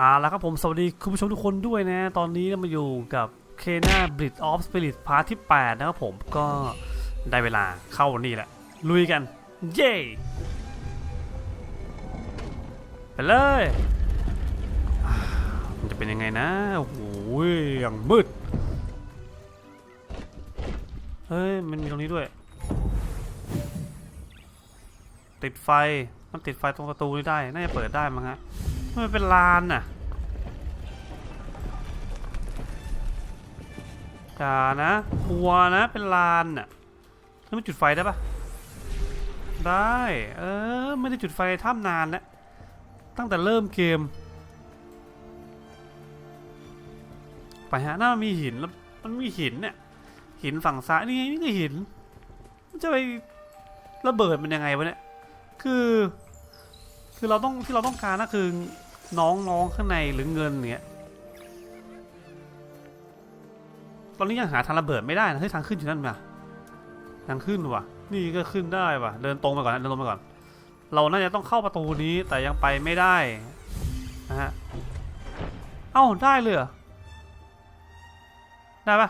อ่าแล้วครับผมสวัสดีคุณผู้ชมทุกคนด้วยนะ ตอนนี้เรามาอยู่กับเคน่าบริดออฟสปิริตพาร์ทที่ 8 นะครับผมก็ได้เวลาเข้านี่แหละ ลุยกัน เย้ไปเลย มันจะเป็นยังไงนะ โอ้โหอย่างมืด เฮ้ย มันมีตรงนี้ด้วย ติดไฟ มันติดไฟตรงประตูนี่ได้ น่าจะเปิดได้มั้งฮะ มันเป็นลานน่ะอย่านะกลัวนะ เป็นลานน่ะแล้วมันจุดไฟได้ปะได้ เออ ไม่ได้จุดไฟในถ้ำนานแล้ว ตั้งแต่เริ่มเกม ไปฮะน้ามันมีหินแล้ว มันมีหินเนี่ย หินฝั่งซ้ายนี่ไงนี่ก็หิน มันจะไประเบิดมันยังไงวะเนี่ย คือ คือเราต้องที่เราต้องการนะคือ น้องน้องข้างในหรือเงินเนี้ยตอนนี้ยังหาทางระเบิดไม่ได้นะเฮ้ยทางขึ้นอยู่นั่นมาทางขึ้นว่ะ นี่ก็ขึ้นได้ว่ะ เดินตรงไปก่อนนะเดินตรงไปก่อน เราน่าจะต้องเข้าประตูนี้แต่ยังไปไม่ได้นะฮะเอ้าได้เลยได้ปะ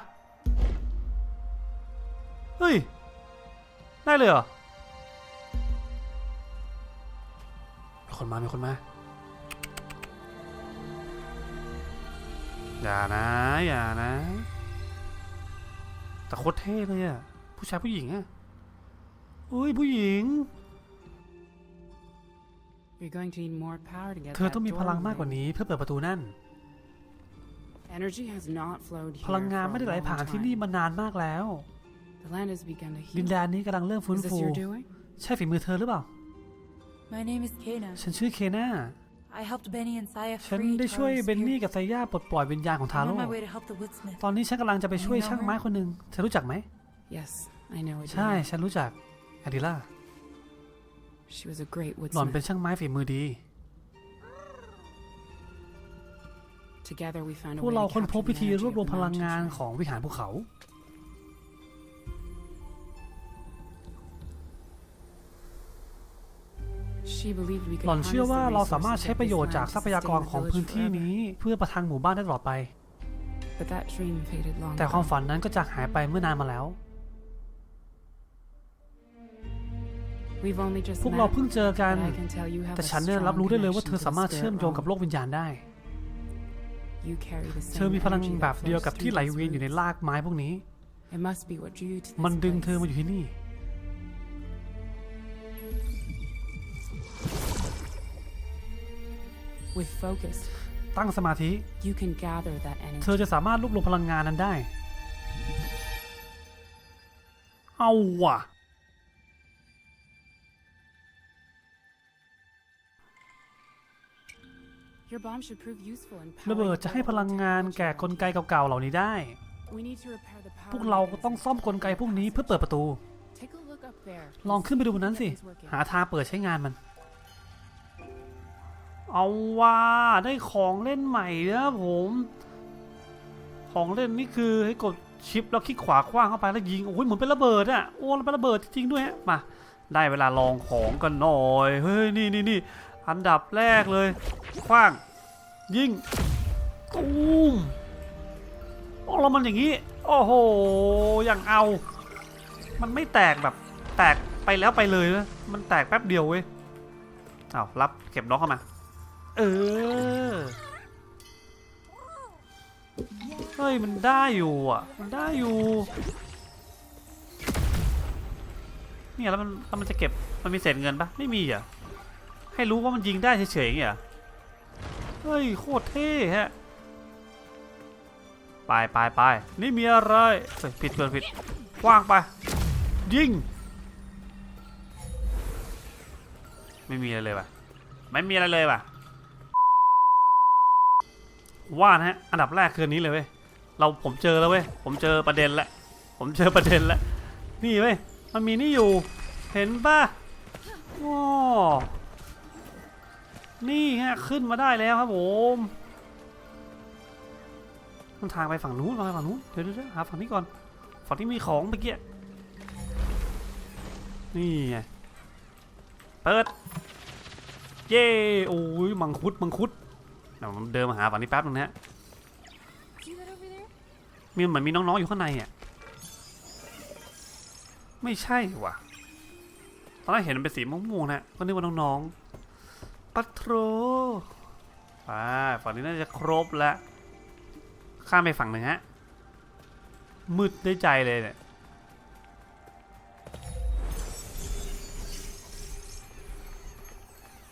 เฮ้ย ได้เลยเหรอมีคนมา มีคนมา อย่านะอย่านะ แต่โคตรเท่เลยอะผู้ชายผู้หญิงอะอุ้ยผู้หญิง You're going to need more power to get เธอ that ต้องมีพลัง door มากกว่า moving. นี้เพื่อเปิดประตูนั่น Energy has not flowed พ here ลังงาน for ไม่ได้ a ไหล long ผ่านที่นี่ time. มานานมากแล้ว The land has begun to ดิน heal. แดนนี้กำลังเริ่มฟื้น Is this ฟู your doing? ใช่ฝีมือเธอหรือเปล่า My name is Kena. ฉันชื่อเคน่า I helped Benny and Saya ฉัน free ได้ช่วย Taro's เบนนี่ spirit. กับไซย่าปลดปล่อยวิญญาณของทา I'm โร่ on my way to help the woodsmith. ตอนนี้ฉันกำลังจะไปช่วยช่างไม้คนหนึ่งเธอรู้จักไหม Yes, I know it. ใช่ ฉันรู้จักอดิล่า She was a great หล่อนเป็น woodsmith. ช่างไม้ฝีมือดี Together we found a พวก way เรา to ค้นพบ capture วิ the ธีร energy วบ of รวม the พลัง mountain งาน shrine. ของวิหารภูเขา หล่อนเชื่อ harness ว่า the เราสามารถ resources ใช้ of ประโย this ชน์จาก land ทรั to พยากร sustain ของ the พื้น village ที่ forever. นี้ เพื่อประทังหมู่บ้านได้ตลอดไป But that dream faded long แต่ความ ago. ฝันนั้นก็จากหายไปเมื่อนานมาแล้ว We've only just พวกเรา met, เพิ่งเจอกัน but I can tell you have แต่ a ฉันเนี่ย strong รับรู้ได้เลยว่า connection เธอ to สามารถ the เชื่อม spirit โยงกับ realm. โลกวิญญาณได้ You carry the เธอ same มีพลัง energy แบบ that เดียว flows กับที่ through ไหล these เวียนอยู่ใน roots. รากไม้พวกนี้ It must be what drew you to มัน this ดึงเธอ place. มาอยู่ที่นี่ With focus, ตั้งสมาธิ you can gather that เธอ energy. จะสามารถรวบรวมพลังงานนั้นได้ เอาว่ะ Your bomb should prove useful in ระเบิด powering จะให้พลังงาน technology แก่กลไกเก่าๆเหล่านี้ได้ We need to repair the power พวกเราก็ lines ต้องซ่อมกลไกพวกนี้เพื่อเปิดประตู Take a look up there. ลองขึ้นไปดูบนนั้นสิ It's working. หาทางเปิดใช้งานมัน เอาว่าได้ของเล่นใหม่แล้วผม ของเล่นนี่คือให้กดชิปแล้วคลิกขวาคว้างเข้าไปแล้วยิงโอ้ยเหมือนเป็นระเบิดอะโอ้เป็นระเบิดจริงด้วยฮะมาได้เวลาลองของกันหน่อยเฮ้ยนี่นี่นี่อันดับแรกเลยคว้าง ยิงตูมโอ้แล้วมันอย่างนี้ โอ้โหอย่างเอา มันไม่แตกแบบแตกไปแล้วไปเลยนะมันแตกแป๊บเดียวเว้ยอ้าวรับเก็บน้องเข้ามา เออ เฮ้ย มันได้อยู่อะ มันได้อยู่ เนี่ยแล้วมันแล้วมันจะเก็บ มันมีเศษเงินปะไม่มีอะ ให้รู้ว่ามันยิงได้เฉยๆอย่างเงี้ยเฮ้ย โคตรเท่ฮะ ไปไปไปนี่มีอะไรเฮ้ยผิดเกินผิดกว้างไป ยิง ไม่มีอะไรเลยว่ะ ไม่มีอะไรเลยว่ะ ว่านะฮะอันดับแรกคืนนี้เลยเว้ยเราผมเจอแล้วเว้ยผมเจอประเด็นล้วผมเจอประเด็นล้วนี่เว้ยมันมีนี่อยู่เห็นป่ะโอ้นี่ฮะขึ้นมาได้แล้วครับผมมันทางไปฝั่งนู้นไปฝั่งนู้นเดี๋ยวเดี๋ยวเดี๋ยวหาฝั่งนี้ก่อนฝั่งที่มีของเมื่อกี้นี่ไงเปิด เย้โอ้ยมังคุดมังคุด เดี๋ยวเดินมาหาฝั่งนี้แป๊บนึงนะฮะมีเหมือนมีน้องๆอยู่ข้างในอะไม่ใช่ว่ะตอนแรกเห็นเป็นสีม่วงๆนะก็นึกว่าน้องๆปัทโรอ่าฝั่งนี้น่าจะครบแล้วข้ามไปฝั่งหนึ่งฮะมืดได้ใจเลยเนี่ย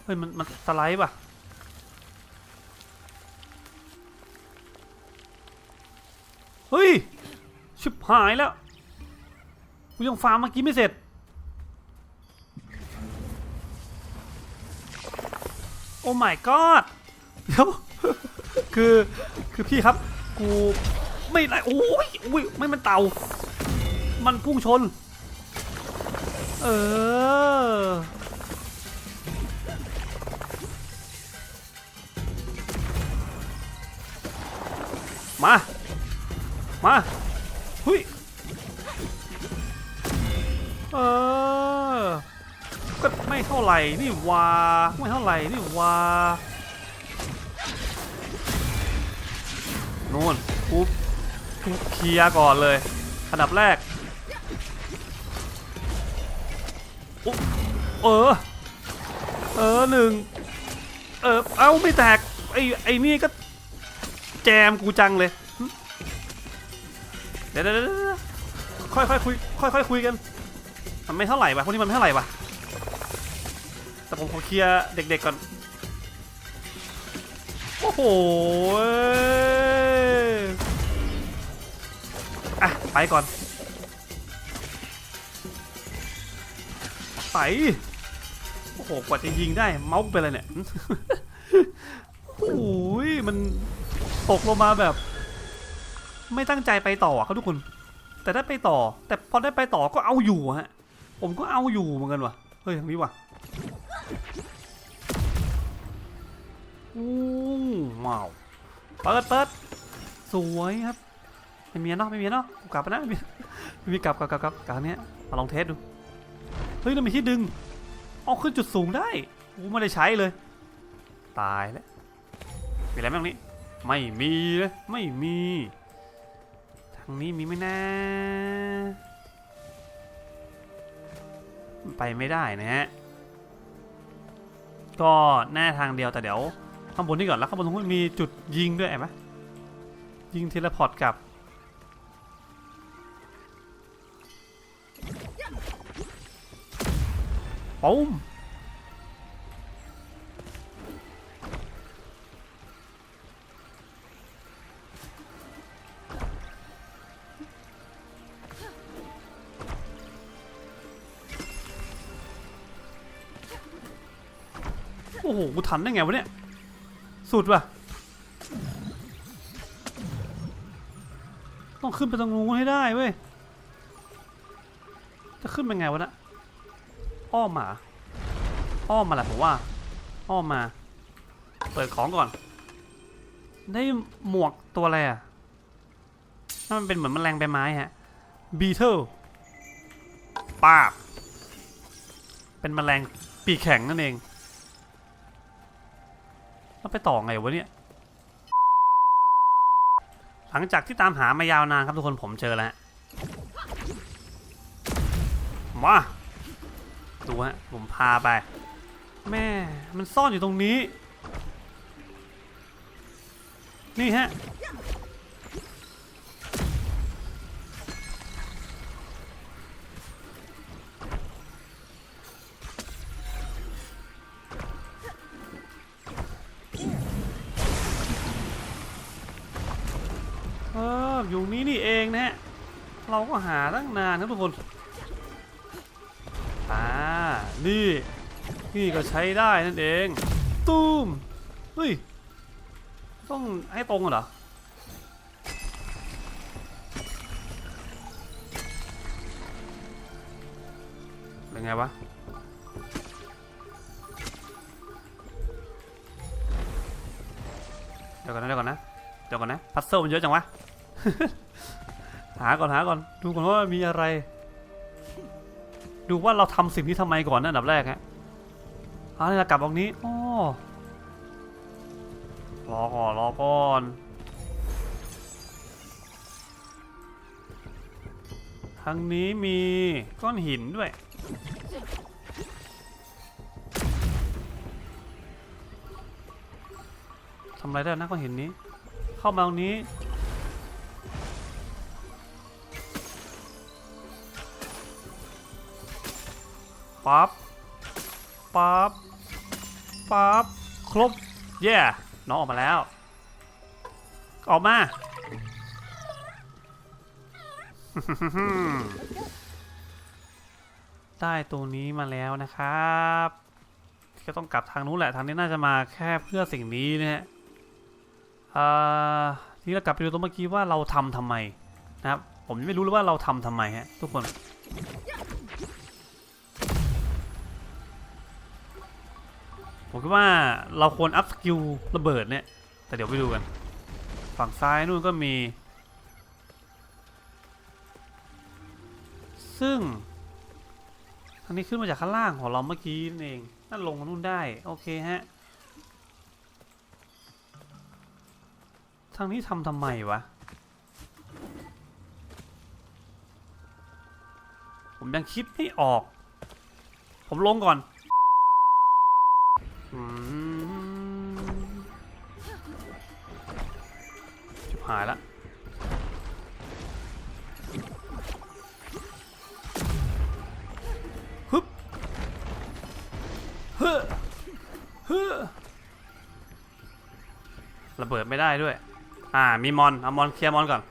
เฮ้ยมันมันสไลด์ป่ะ เฮ้ย ชิบหายแล้ว กูยังฟาร์มเมื่อกี้ไม่เสร็จ โอ้ my god เดี๋ยว คือ คือพี่ครับ กูไม่ได้โอ้ยโอ้ย ไม่มันเต่า มันพุ่งชน เออมา มาหุยเออก็ไม่เท่าไหร่นี่วาไม่เท่าไหร่นี่วานู่นกูกูเคลียร์ก่อนเลยอันดับแรกอุ๊เออ เออหนึ่งเออ เอ้าไม่แตก ไอ้ ไอ้นี่ก็แจมกูจังเลย ดี๋ยวเดี๋ยวค่อยค่อยคุยค่อยค่อยคุยกัน มันไม่เท่าไหร่วะพวกนี้มันไม่เท่าไหร่วะแต่ผมขอเคลียร์เด็กๆก่อน โอ้โหอะไปก่อน ไป โอ้โห กว่าจะยิงได้ เมาส์เป็นอะไรเนี่ยโอ้ยมันตกลงมาแบบ ไม่ตั้งใจไปต่ออะครับทุกคน แต่ได้ไปต่อ แต่พอได้ไปต่อก็เอาอยู่ฮะ ผมก็เอาอยู่เหมือนกันวะเฮ้ยทางนี้วะอู้ว้าวเปิดเปิดสวยครับไม่มีเนาะไม่มีเนาะกลับไปนะไม่มีไม่มีกลับกลับกลับกลับกลับทางเนี้ยมาลองเทสดูเฮ้ยนั่นมีที่ดึงเอาขึ้นจุดสูงได้กูไม่ได้ใช้เลย ตายแล้วมีอะไรบ้างนี้ไม่มีเลยไม่มี ทางนี้มีไหมนะ ไปไม่ได้นะฮะ ก็แน่ทางเดียวแต่เดี๋ยวข้างบนนี่ก่อนแล้วข้างบนตรงนู้มีจุดยิงด้วยเห็นไหมยิงเทเลพอร์ตกลับปุ้ม อ้โห กูทันได้ไงวะเนี่ย สุดว่ะ ต้องขึ้นไปตรงนู้นให้ได้เว้ย จะขึ้นเป็นไงวะนะอ้อมมา อ้อมมาแหละผมว่า อ้อมมา เปิดของก่อน ได้หมวกตัวอะไรอะนั่นมันเป็นเหมือนแมลงใบไม้ฮะ บีเทิลปาบ เป็นแมลงปีกแข็งนั่นเอง แล้วไปต่อไงวะเนี่ย หลังจากที่ตามหามายาวนานครับทุกคนผมเจอแล้ว มา ดูฮะ ผมพาไป แม่ มันซ่อนอยู่ตรงนี้ นี่ฮะ ออยู่นี้นี่เองนะฮะ เราก็หาตั้งนานครับทุกคนอ่านี่ นี่ก็ใช้ได้นั่นเอง ตูมเฮ้ย ต้องให้ตรงเหรอเป็นไงวะเดี๋ยวก่อนนะเดี๋ยวก่อนนะเดี๋ยวก่อนนะพัซเซิลมันเยอะจังวะ หาก่อนหาก่อนดูก่อนว่ามีอะไร ดูว่าเราทำสิ่งนี้ทำไมก่อนนะอันดับแรกฮะเอาเลยกลับตรงนี้อ้อรอก่อนรอก่อนทางนี้มีก้อนหินด้วย ทำอะไรได้นะก้อนหินนี้ เข้ามาตรงนี้ ปั๊บปั๊บปั๊บครบเย่น้องออกมาแล้ว ออกมาได้ตัวนี้มาแล้วนะครับก็ต้องกลับทางนู้นแหละทางนี้น่าจะมาแค่เพื่อสิ่งนี้นะฮะเอ่อทีนี้เรากลับไปดูตัวเมื่อกี้ว่าเราทำทำไมนะครับ ผมไม่รู้เลยว่าเราทำทำไมฮะทุกคน ผมคิดว่าเราควรอัพสกิลระเบิดเนี่ย แต่เดี๋ยวไปดูกัน ฝั่งซ้ายนู่นก็มี ซึ่งทางนี้ขึ้นมาจากข้างล่างของเราเมื่อกี้นั่นเองนั่นลงนู่นได้ โอเคฮะ ทางนี้ทำทำไมวะ ผมยังคิดไม่ออก ผมลงก่อน ชิบหายละฮึบเฮ้อเฮ้อระเบิดไม่ได้ด้วย อ่า มีมอน เอามอนเคลียร์มอนก่อน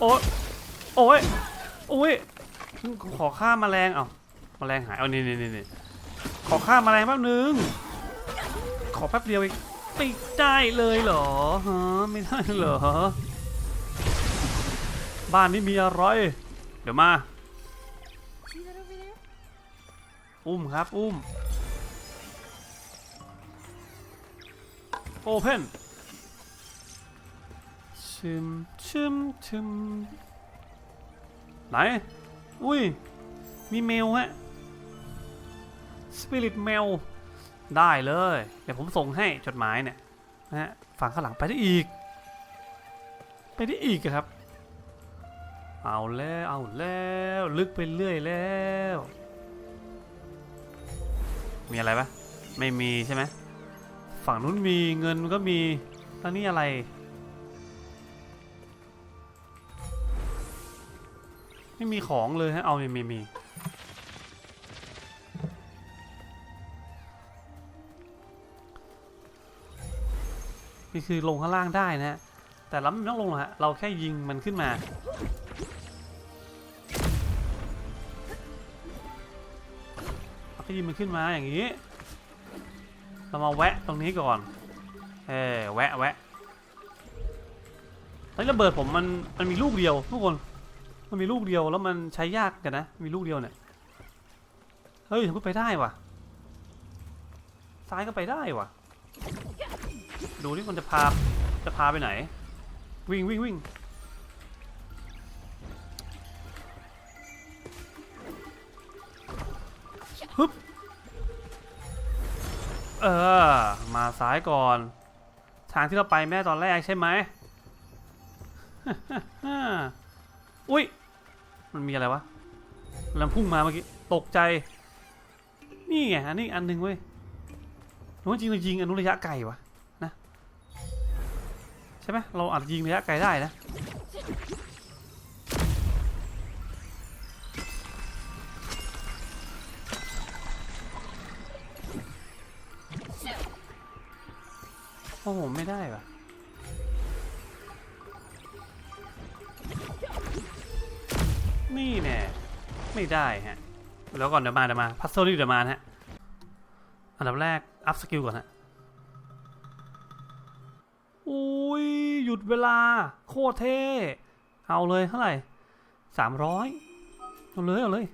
โอ๊ยโอ๊ยโอ๊ย ขอฆ่าแมลง เอาแมลงหาย เอานี่นี่นี่นี่ขอฆ่าแมลงแป๊บนึง ขอแป๊บเดียวเองไม่ได้เลยเหรอฮะไม่ได้เหรอ บ้านนี้มีอะไร เดี๋ยวมา อุ้มครับ อุ้ม โอเพนชิมชิมชิมไหน อุ้ย มีเมลฮะสปิริตเมลได้เลย เดี๋ยวผมส่งให้จดหมายเนี่ยนะฮะฝั่งข้างหลังไปได้อีก ไปได้อีกครับ เอาแล้วเอาแล้วลึกไปเรื่อยแล้ว มีอะไรปะไม่มีใช่ไหมฝั่งนู้นมีเงินก็มีแล้วนี่อะไร ไม่มีของเลยฮะเอาไม่มีมีนี่คือลงข้างล่างได้นะฮะ แต่เราไม่ต้องลงหรอกฮะ เราแค่ยิงมันขึ้นมา เราก็ยิงมันขึ้นมาอย่างนี้ เรามาแวะตรงนี้ก่อน เออแวะแวะตอนระเบิดผมมันมันมีลูกเดียวทุกคน มันมีลูกเดียวแล้วมันใช้ยากกันนะ มีลูกเดียวเนี่ย เฮ้ยผมไปได้ว่ะ ซ้ายก็ไปได้ว่ะ ดูที่มันจะพา จะพาไปไหน วิ่งวิ่งวิ่งฮึบเออ มาซ้ายก่อน ทางที่เราไปแม่ตอนแรกใช่ไหมอุ้ย มันมีอะไรวะลำพุ่งมาเมื่อกี้ ตกใจ นี่ไง อันนี้อันหนึ่งเว้ยหรือว่าจริงเรายิงอนนู้นระยะไกลวะนะ ใช่ไหมเราอาจยิงระยะไกลได้นะโอ้โหไม่ได้ว่ะ นี่แน่ไม่ได้ฮะแล้วก่อนเดี๋ยวมาเดี๋ยวมาพัซเซิลนี่เดี๋ยวมาฮะอันดับแรก อัพสกิลก่อนฮะอุ้ยหยุดเวลา โคตรเท่ เอาเลยเท่าไหร่สามร้อยเอาเลย เอาเลย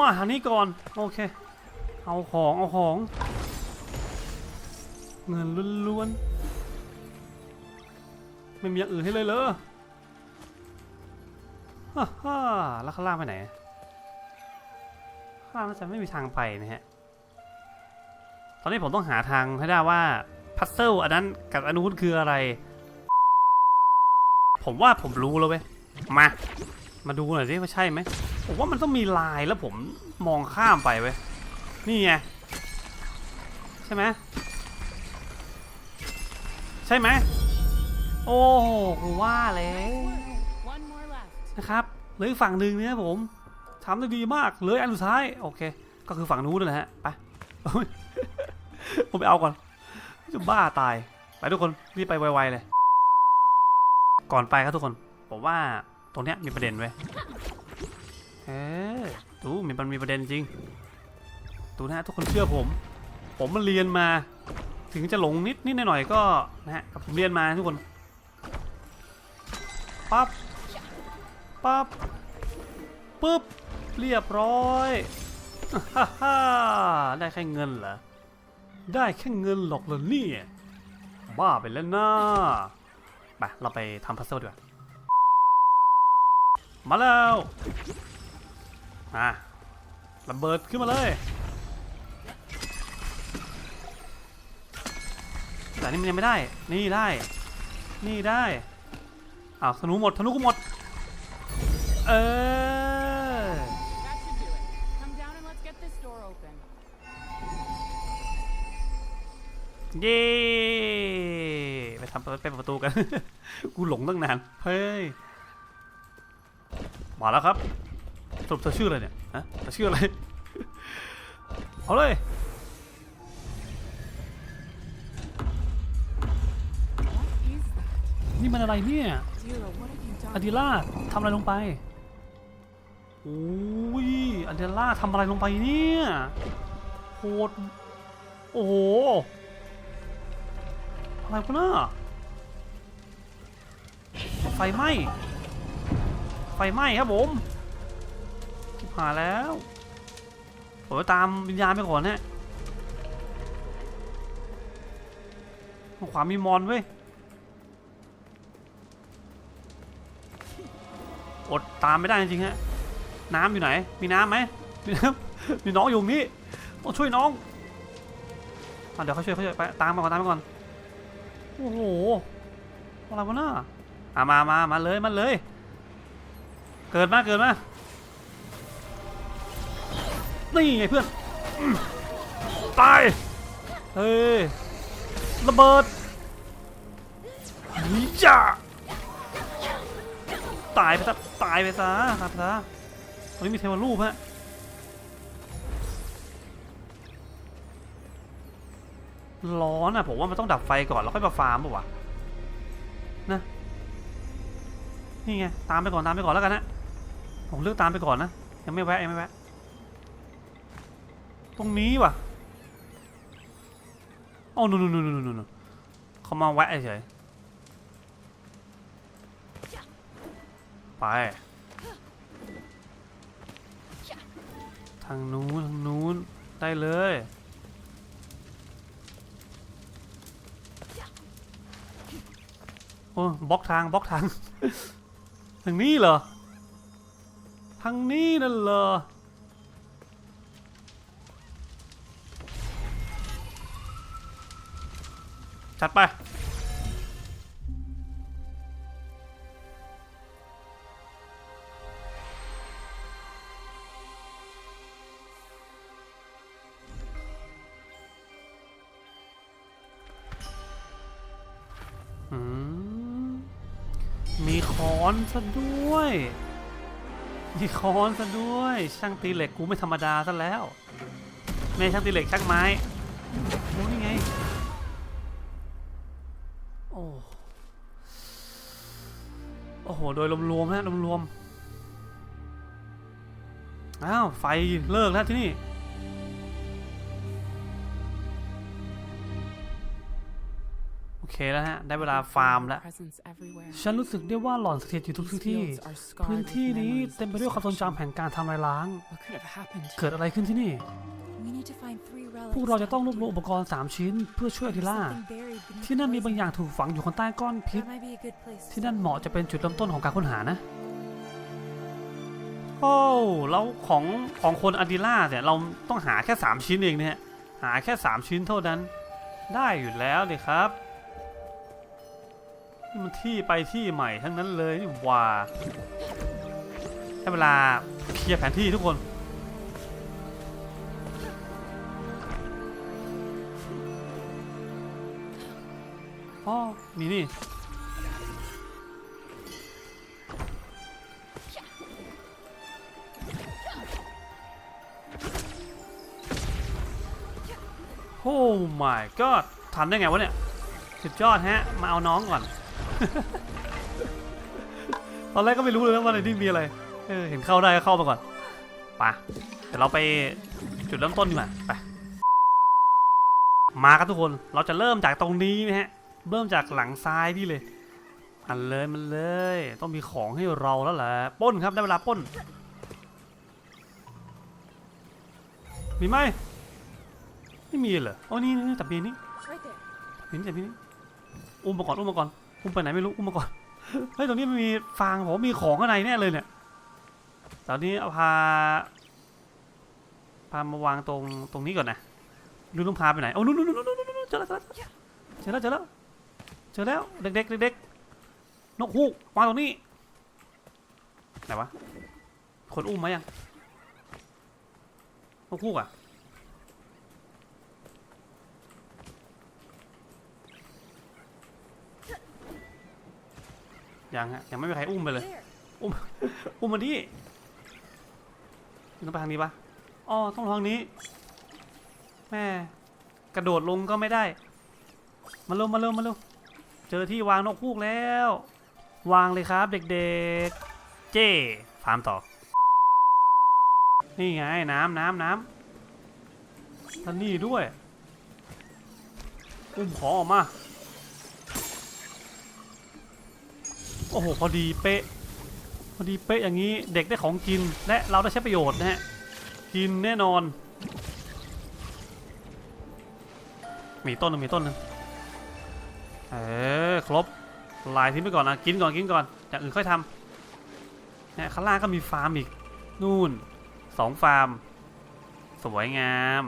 มาทานี้ก่อน โอเค เอาของ เอาของ เงินล้วนๆ ไม่มีอย่างอื่นให้เลยเหรอ ฮ่าฮ่าแล้วข้างล่างไปไหน ข้างล่างน่าจะไม่มีทางไปนะฮะ ตอนนี้ผมต้องหาทางให้ได้ว่าพัซเซิลอันนั้นกับอนนู้นคืออะไร ผมว่าผมรู้แล้วเว้ย มา มาดูหน่อยสิว่าใช่ไหม ผมว่ามันต้องมีลายแล้วผมมองข้ามไปเว้ย นี่ไง ใช่ไหม ใช่ไหม โอ้ว่าแล้ว นะครับเหลืออีกฝั่งหนึ่งเนี่ยผมทำได้ดีมากเหลืออันสุดท้ายโอเค ก็คือฝั่งนู้นนั่นแหละฮะไปผมไปเอาก่อนจะบ้าตายไปทุกคนรีบไปไวๆเลย ก่อนไปครับทุกคนผมว่าตรงเนี้ยมีประเด็นไว้ยเอ๊ดูมีมันมีประเด็นจริงดูนะฮะทุกคนเชื่อผม ผมมันเรียนมา ถึงจะหลงนิดนิดหน่อยๆก็นะฮะผมเรียนมาทุกคนปั๊บ ปั๊บปึ๊บ เรียบร้อยฮ่าฮ่าได้แค่เงินเหรอ ได้แค่เงินหรอกเหรอเนี่ยบ้าไปแล้วนะไปเราไปทำพัซเซิลดีกว่า มาแล้วมาระเบิดขึ้นมาเลยแต่นี่มันยังไม่ได้ นี่ได้ นี่ได้อ้าวธนูหมดธนูก็หมด เออ That should do it. Come down and let's get this door open. เย้ไปทำไปเปิดประตูกัน กูหลงตั้งนาน เฮ้ย มาแล้วครับสรุปเธอชื่ออะไรเนี่ย ฮะเธอชื่ออะไร เอาเลย What is that? นี่มันอะไรเนี่ย Dira, what have you done? อดิล่าทำอะไรลงไป โอ้ยอดิล่าทำอะไรลงไปเนี่ยโหดโอ้โห อะไรวะน่ะไฟไหม้ไฟไหม้ครับผมชิบหาแล้วผมตามวิญญาณไปก่อนฮะทางขวามีมอนเว้ยอดตามไม่ได้จริงฮะ น้ำอยู่ไหน มีน้ำไหมมีน้ำมีน้องอยู่ตรงนี้ต้องช่วยน้องอเดี๋ยวเขาช่วยเขาช่วยไปตามมาก่อนตามมาก่อน โอ้โห อะไรวะน่าอะมามามาเลยมาเลย เกิดมาเกิดมา นี่ไงเพื่อน ตาย เฮ้ย ระเบิดนี่จ้าตายไปซะ ตายไปซะครับซะ ตรงนี้มีเทวรูปฮะร้อนอะผมว่ามันต้องดับไฟก่อนแล้วค่อยมาฟาร์มป่าวะนะนี่ไงตามไปก่อนตามไปก่อนแล้วกันนะผมเลือกตามไปก่อนนะยังไม่แวะยังไม่แวะตรงนี้ว่ะโอ้นูนนู่นนู่นนู่นนู่นเขามาแวะเฉยไป ทางนู้นทางนู้นได้เลยโอ้บล็อกทางบล็อกทางทางนี้เหรอทางนี้นั่นเหรอจัดไป ซะด้วยมีคอนซะด้วย ช่างตีเหล็กกูไม่ธรรมดาซะแล้วไม่ช่างตีเหล็กช่างไม้โอ้นี่ไง โอ้โอ้โห โดยรวมๆฮะรวมๆอ้าว ไฟเลิกแล้วที่นี่ เคแล้วฮะ ได้เวลาฟาร์มแล้ว Presence everywhere. ฉันรู้สึกได้ว่าหล่อนสถิตอยู่ทุก These ที่ fields are scarred พื้น with ที่นี้ memories เต็มไปด้วยความทรงจำแห่งการทำลายล้าง What could have happened? เกิดอะไรขึ้นที่นี่ We need to find three relics. พวกเราจะต้องรวบ down รวมอุป here. กรณ์ 3 ชิ้น เพื่อช่วยอ There's ธิล่า something buried beneath ที่นั่นมี the บางอย่าง poison. ถูกฝังอยู่ข้างใต้ก้อนพิษ That might be a good place. to ที่นั่นเหมาะจะเป็นจุดเริ่มต้นของการค้นหานะ start. โอ้แล้วของของคนอาดิล่าเนี่ยเราต้องหาแค่ 3 ชิ้นเองเนี่ย หาแค่ 3 ชิ้นเท่านั้น ได้อยู่แล้วเลยครับ นี่มันที่ไปที่ใหม่ทั้งนั้นเลยนี่ว่าได้เวลาเคลียร์แผนที่ทุกคนอ๋อมีนี่โอ้ my god ทำได้ไงวะเนี่ย สุดยอดฮะ มาเอาน้องก่อน ตอนแรกก็ไม่รู้เลยนะว่าในนี้มีอะไร เออ เห็นเข้าได้ก็เข้ามาก่อนไปะเดี๋ยวเราไปจุดเริ่มต้นดีกว่าไป มาครับทุกคน เราจะเริ่มจากตรงนี้นะฮะ เริ่มจากหลังซ้ายนี่เลยมันเลยมันเลย ต้องมีของให้เราแล้วแหละปล้นครับได้เวลาปล้น มีไหมไม่มีเหรอโอ้นี่นี่จับบีนี่ Right there. จับบีนี่จับบีนี่อุ้มมาก่อนอุ้มมาก่อน อุ้มไปไหนไม่รู้อุ้มมาก่อนเฮ้ยตรงนี้มันมีฟางผมมีของข้างในแน่เลยเนี่ยตอนนี้เอาพาพามาวางตรงตรงนี้ก่อนนะดูต้องพาไปไหนโอ้นู่นนู่นนู่นนู่นเจอแล้วเจอแล้วเจอแล้วเจอแล้วเจอแล้วเด็กๆเด็กๆนกฮูกวางตรงนี้ไหนวะคนอุ้มมายังนกฮูกอะ ยังฮะยังไม่มีใครอุ้มไปเลย There. อุ้มมาดิต้องไปทางนี้ปะอ๋อต้องทางนี้ แม่กระโดดลงก็ไม่ได้ มาเร็วมาเร็วมาเร็วเจอที่วางนกพูกแล้ว วางเลยครับ เด็กๆ เจ้ฟาร์มต่อ นี่ไงน้ำน้ำน้ำท่านนี่ด้วย อุ้มของออกมา โอ้โห พอดีเป๊ะ พอดีเป๊ะอย่างนี้เด็กได้ของกินและเราได้ใช้ประโยชน์นะฮะ กินแน่นอน มีต้นหนึงมีต้นหนึงเออครบลายทิ้งไปก่อนนะกินก่อนกินก่อนอย่างอื่นค่อยทำเนี่ยข้างล่างก็มีฟาร์มอีก นู่นสองฟาร์ม สวยงาม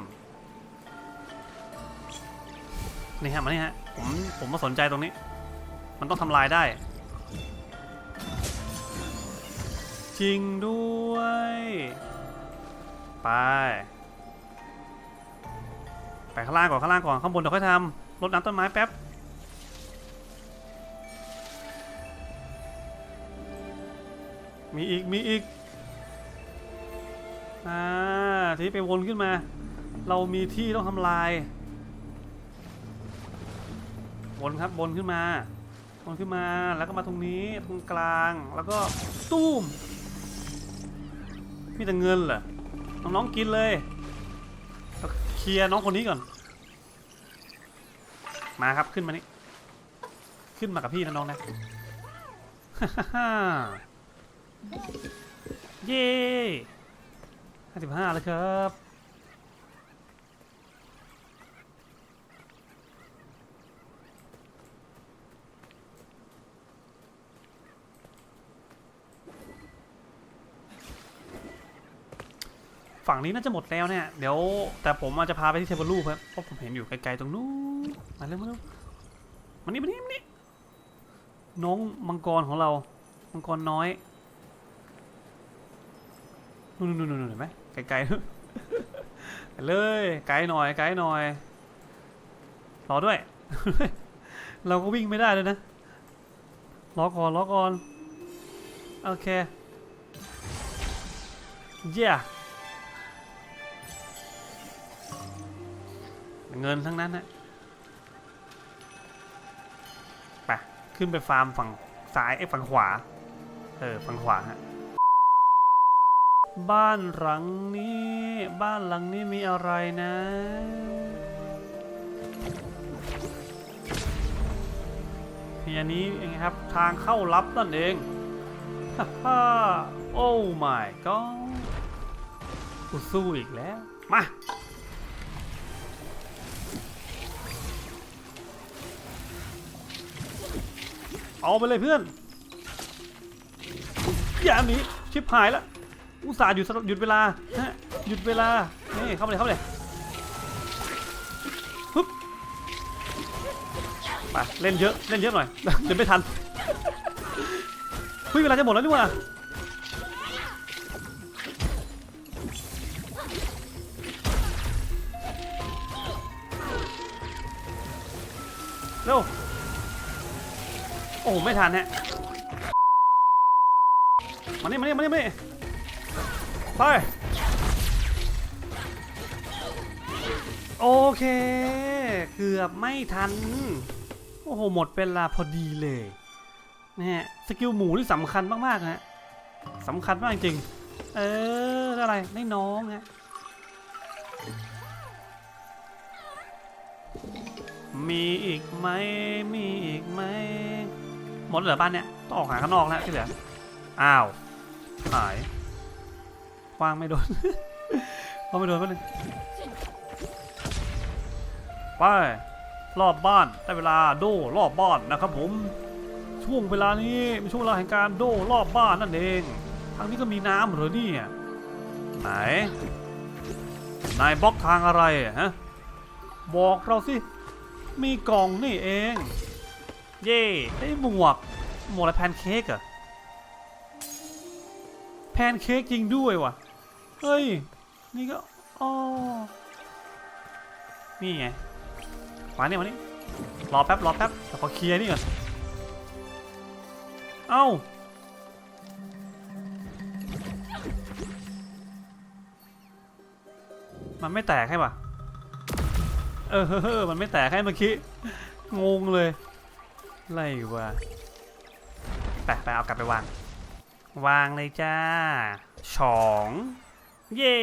นี่ฮะมานี่ฮะผมผมมาสนใจตรงนี้ มันต้องทำลายได้ จริงด้วย ไป ไปข้างล่างก่อนข้างล่างก่อนข้างบนเดี๋ยวค่อยทำรดน้ำต้นไม้แป๊บมีอีกมีอีกอ่าทีนี้ไปวนขึ้นมา เรามีที่ต้องทำลายวนครับวนขึ้นมาวนขึ้นมาแล้วก็มาตรงนี้ตรงกลางแล้วก็ตุ้ม มีแต่เงินเหรอน้องๆกินเลยเราเคลียร์น้องคนนี้ก่อน มาครับขึ้นมานี่ขึ้นมากับพี่นะน้องนะเย้ห้าสิบห้าแล้วครับ ฝั่งนี้น่าจะหมดแล้วเนี่ย เดี๋ยวแต่ผมอาจจะพาไปที่เทเบิลลูครับเพราะผมเห็นอยู่ไกลๆตรงนู้นมาเร็วมาเร็วมานี่มานี่มานี่น้องมังกรของเรา มังกรน้อยนู่นนู่นนู่นเห็นไหมไกลๆไปเลยไกลหน่อยไกลหน่อยรอด้วย เราก็วิ่งไม่ได้เลยนะรอก่อนรอก่อนโอเคเเงินทั้งนั้นนะไปขึ้นไปฟาร์มฝั่งซ้ายไอ้ฝั่งขวา เออฝั่งขวาฮะบ้านหลังนี้ บ้านหลังนี้มีอะไรนะมีนนี้เองครับทางเข้าลับนั่นเองฮ่าฮ่าโอ้ my god กูสู้อีกแล้ว มา เอาไปเลยเพื่อนอย่าหนีชิบหายแล้วอุตส่าห์หยุดสหยุดเวลาฮะหยุดเวลานี่เข้าไปเลยเข้าไปเลยฮึบไปเล่นเยอะเล่นเยอะหน่อยเดี๋ยวไม่ทันเฮ้ยเวลาจะหมดแล้วนี่ว่า โอ้โหไม่ทันฮะมานี่มานี่มานี่มานี่ไปโอเค เกือบไม่ทัน โอ้โห หมดเวลาพอดีเลยนะฮะสกิลหมูที่สำคัญมากๆนะฮะสำคัญมากจริง เอออะไรได้น้องฮะมีอีกไหมมีอีกไหม หมดเหลือบ้านเนี่ยต้องออกหาข้างนอกแล้วที่เหลืออ้าวหายกว้างไม่โดนกว้างไม่โดนแป๊บนึงไปรอบบ้านได้เวลาโดรอบบ้านนะครับผมช่วงเวลานี้เป็นช่วงเวลาแห่งการโดรอบบ้านนั่นเองทางนี้ก็มีน้ำเหรอเนี่ยไหนนายบล็อกทางอะไรฮะบอกเราสิมีกล่องนี่เอง เย่ได้หมวก หมวกอะไรแพนเค้กเหรอะแพนเค้กจริงด้วยว่ะ เฮ้ย นี่ก็อ๋อนี่ไง มาเนี่ยมานี่รอแป๊บ รอแป๊บเดี๋ยวขอเคลียร์นี่ก่อน เอ้า มันไม่แตกให้ปะเออเฮ้อมันไม่แตกให้เมื่อกี้ งงเลย ไรวะไปไปเอากลับไปวาง วางเลยจ้าสองเย้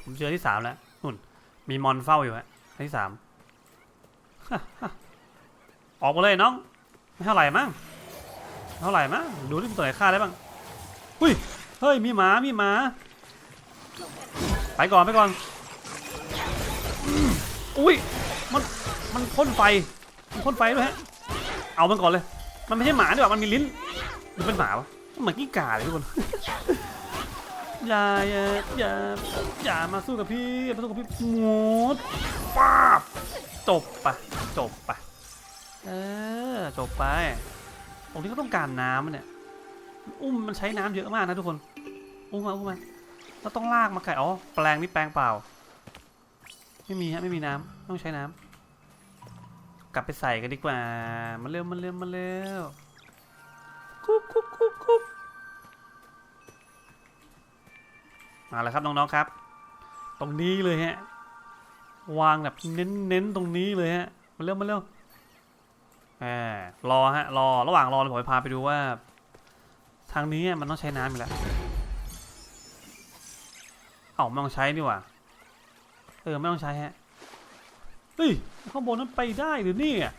ผมเจอที่สามแล้วนุ่น มีมอนเฝ้าอยู่ฮะที่สามออกมาเลยน้อง ไม่เท่าไหร่มั้งเท่าไหร่มั้งดูที่ตัวไหนฆ่าได้บ้างอุ้ยเฮ้ยมีหมามีหมา ไปก่อนไปก่อนอุ้ยมันมันพ่นไฟมันพ่นไฟด้วยฮะ เอามันก่อนเลย มันไม่ใช่หมาดีกว่ามันมีลิ้นหรือเป็นหมาวะเหมือนกิ้งก่าเลยทุกคนอย่าอย่าอย่าอย่ามาสู้กับพี่ามาสู้กับพี่หมดป้าบจบปะจบปะเออจบไปตรงนี้ก็ต้องการน้ำเนี่ยอุ้มมันใช้น้ำเยอะมากนะทุกคนอุ้มมาอุ้มมาเราต้องลากมาไก่อ๋อแปลงนี่แปลงเปล่า ไม่มีฮะไม่มีน้ำต้องใช้น้ำ กลับไปใส่กันดีกว่า มาเร็วมาเร็วมาเร็วคุบคุบคุบคุบมาแล้วครับน้องๆครับ ตรงนี้เลยฮะ วางแบบเน้นเน้นๆตรงนี้เลยฮะ มาเร็วมาเร็วแหมรอฮะ รอ ระหว่างรอผมจะพาไปดูว่า ทางนี้มันต้องใช้น้ำอีกแล้ว เอ้าไม่ต้องใช้นี่หว่า เออ ไม่ต้องใช้ฮะ เฮ้ยข้างบนนั้นไปได้หรือเนี่ย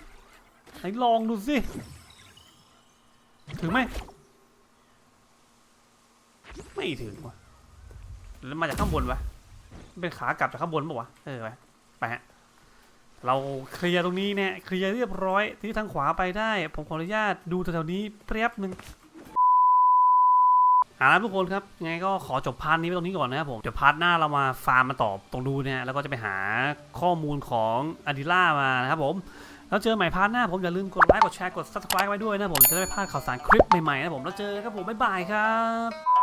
ไหนลองดูสิ ถึงไหม ไม่ถึงว่ะ แล้วมาจากข้างบนวะ เป็นขากลับจากข้างบนปะวะ เออไปไปฮะ เราเคลียร์ตรงนี้เนี่ย เคลียร์เรียบร้อย ที่ทางขวาไปได้ ผมขออนุญาตดูแถวๆนี้แป๊บหนึ่ง เอาละทุกคนครับยังไงก็ขอจบพาร์ทนี้ไว้ตรงนี้ก่อนนะครับผมเดี๋ยวพาร์ทหน้าเรามาฟาร์มมาตอบตรงดูเนี่ยแล้วก็จะไปหาข้อมูลของอดิล่ามานะครับผมแล้วเจอใหม่พาร์ทหน้าผมอย่าลืมกดไลค์กดแชร์กด subscribe ไว้ด้วยนะผมจะได้ไม่พลาดข่าวสารคลิปใหม่ๆนะผมแล้วเจอกันครับผมบ๊ายบายครับ